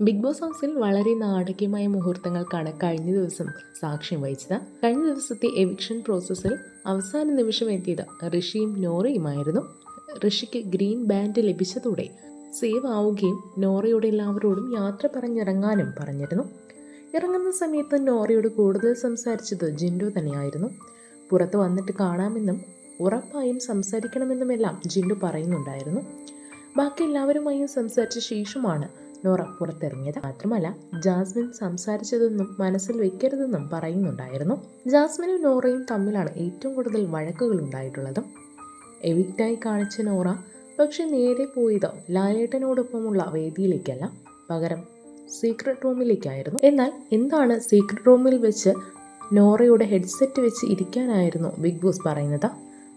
Big boss ഹൗസിൽ വളരെ നാടകീയമായ മുഹൂർത്തങ്ങൾക്കാണ് കഴിഞ്ഞ ദിവസം സാക്ഷ്യം വഹിച്ചത് കഴിഞ്ഞ ദിവസത്തെ എവിക്ഷൻ പ്രോസസ്സിൽ അവസാന നിമിഷം എത്തിയത് ഋഷിയും നോറയുമായിരുന്നു. ഋഷിക്ക് ഗ്രീൻ ബാൻഡ് ലഭിച്ചതോടെ സേവ് ആവുകയും നോറയോട് എല്ലാവരോടും യാത്ര പറഞ്ഞിറങ്ങാനും പറഞ്ഞിരുന്നു. ഇറങ്ങുന്ന സമയത്ത് നോറയോട് കൂടുതൽ സംസാരിച്ചത് ജിൻഡോ തന്നെയായിരുന്നു. പുറത്ത് വന്നിട്ട് കാണാമെന്നും ഉറപ്പായും സംസാരിക്കണമെന്നുമെല്ലാം ജിൻഡു പറയുന്നുണ്ടായിരുന്നു. ബാക്കി എല്ലാവരുമായും സംസാരിച്ച ശേഷമാണ് നോറ പുറത്തിറങ്ങിയത് മാത്രമല്ല ജാസ്മിൻ സംസാരിച്ചതെന്നും മനസ്സിൽ വെക്കരുതെന്നും പറയുന്നുണ്ടായിരുന്നു. ജാസ്മിനും നോറയും തമ്മിലാണ് ഏറ്റവും കൂടുതൽ വഴക്കുകൾ ഉണ്ടായിട്ടുള്ളതും. എവിക്റ്റായി കാണിച്ച നോറ പക്ഷെ നേരെ പോയത് ലാലേട്ടനോടൊപ്പമുള്ള വേദിയിലേക്കല്ല പകരം സീക്രട്ട് റൂമിലേക്കായിരുന്നു. എന്നാൽ എന്താണ് സീക്രട്ട് റൂമിൽ വെച്ച് നോറയുടെ ഹെഡ്സെറ്റ് വെച്ച് ഇരിക്കാനായിരുന്നു ബിഗ് ബോസ് പറയുന്നത്?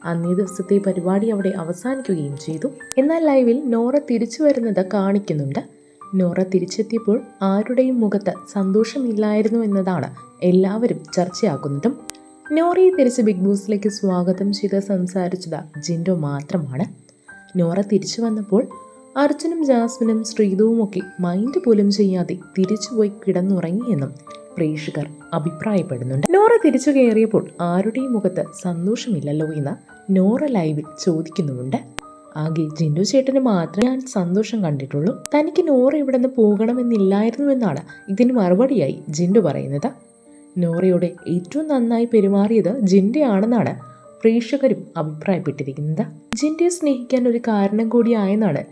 അന്നേ ദിവസത്തെ പരിപാടി അവിടെ അവസാനിക്കുകയും ചെയ്തു. എന്നാൽ ലൈവിൽ നോറ തിരിച്ചു വരുന്നത് കാണിക്കുന്നുണ്ട്. നോറ തിരിച്ചെത്തിയപ്പോൾ ആരുടെയും മുഖത്ത് സന്തോഷമില്ലായിരുന്നു എന്നതാണ് എല്ലാവരും ചർച്ചയാക്കുന്നതും. നോറയെ തിരിച്ച് ബിഗ് ബോസിലേക്ക് സ്വാഗതം ചെയ്ത് സംസാരിച്ചത് ജിൻഡോ മാത്രമാണ്. നോറ തിരിച്ചു വന്നപ്പോൾ അർജുനും ജാസ്മിനും ശ്രീതുവുമൊക്കെ മൈൻഡ് പോലും ചെയ്യാതെ തിരിച്ചുപോയി കിടന്നുറങ്ങിയെന്നും പ്രേക്ഷകർ അഭിപ്രായപ്പെടുന്നുണ്ട്. നോറ തിരിച്ചു കയറിയപ്പോൾ ആരുടെയും മുഖത്ത് സന്തോഷമില്ലല്ലോ എന്ന് നോറ ലൈവിൽ ചോദിക്കുന്നുമുണ്ട്. ആകെ ജിൻഡു ചേട്ടന് മാത്രമേ ഞാൻ സന്തോഷം കണ്ടിട്ടുള്ളൂ. തനിക്ക് നോറ ഇവിടെ നിന്ന് പോകണമെന്നില്ലായിരുന്നുവെന്നാണ് ഇതിന് മറുപടിയായി ജിൻഡു പറയുന്നത്. നോറയോട് ഏറ്റവും നന്നായി പെരുമാറിയത് ജിൻഡയാണെന്നാണ് പ്രേക്ഷകരും അഭിപ്രായപ്പെട്ടിരിക്കുന്നത്. ജിൻഡയെ സ്നേഹിക്കാൻ ഒരു കാരണം കൂടിയായെന്നാണ്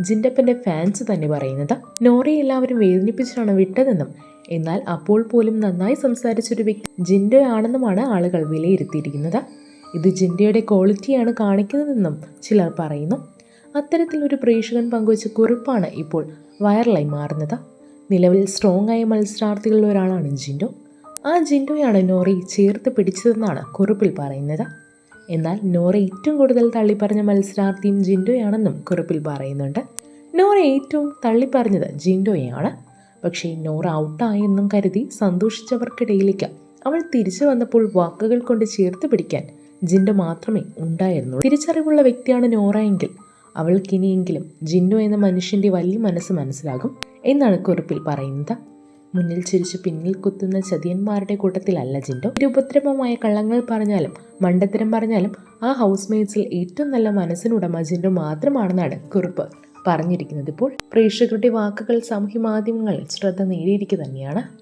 ജിൻഡപ്പന്റെ ഫാൻസ് തന്നെ പറയുന്നത്. നോറയെ എല്ലാവരും വേദനിപ്പിച്ചാണ് വിട്ടതെന്നും എന്നാൽ അപ്പോൾ പോലും നന്നായി സംസാരിച്ചൊരു വ്യക്തി ജിൻഡോയാണെന്നുമാണ് ആളുകൾ വിലയിരുത്തിയിരിക്കുന്നത്. ഇത് ജിൻഡയുടെ ക്വാളിറ്റിയാണ് കാണിക്കുന്നതെന്നും ചിലർ പറയുന്നു. അത്തരത്തിലൊരു പ്രേക്ഷകൻ പങ്കുവച്ച കുറിപ്പാണ് ഇപ്പോൾ വൈറലായി മാറുന്നത്. നിലവിൽ സ്ട്രോങ് ആയ മത്സരാർത്ഥികളിൽ ഒരാളാണ് ജിൻഡോ. ആ ജിൻഡോയാണ് നോറി ചേർത്ത് പിടിച്ചതെന്നാണ് കുറിപ്പിൽ പറയുന്നത്. എന്നാൽ നോറ ഏറ്റവും കൂടുതൽ തള്ളിപ്പറഞ്ഞ മത്സരാർത്ഥിയും ജിൻഡോയാണെന്നും കുറിപ്പിൽ പറയുന്നുണ്ട്. നോറ ഏറ്റവും തള്ളിപ്പറഞ്ഞത് ജിൻഡോയാണ് പക്ഷേ നോറ ഔട്ടായെന്നും കരുതി സന്തോഷിച്ചവർക്കിടയിലേക്ക് അവൾ തിരിച്ചു വന്നപ്പോൾ വാക്കുകൾ കൊണ്ട് ചേർത്ത് പിടിക്കാൻ ജിൻഡോ മാത്രമേ ഉണ്ടായിരുന്നുള്ളൂ. തിരിച്ചറിവുള്ള വ്യക്തിയാണ് നോറ എങ്കിൽ അവൾക്കിനിയെങ്കിലും ജിൻഡോ എന്ന മനുഷ്യന്റെ വലിയ മനസ്സ് മനസ്സിലാകും എന്നാണ് കുറിപ്പിൽ പറയുന്നത്. മുന്നിൽ ചിരിച്ചു പിന്നിൽ കുത്തുന്ന ചതിയന്മാരുടെ കൂട്ടത്തിലല്ല ജിൻഡോ. ഉപദ്രവമായ കള്ളങ്ങൾ പറഞ്ഞാലും മണ്ടത്തരം പറഞ്ഞാലും ആ ഹൗസ് മേറ്റ്സിൽ ഏറ്റവും നല്ല മനസ്സിനുടമ ജിൻഡോ മാത്രമാണെന്നാണ് കുറിപ്പ് പറഞ്ഞിരിക്കുന്നത് ഇപ്പോൾ. പ്രേക്ഷകരുടെ വാക്കുകൾ സാമൂഹ്യ മാധ്യമങ്ങളിൽ ശ്രദ്ധ നേടിയിരിക്കുക തന്നെയാണ്.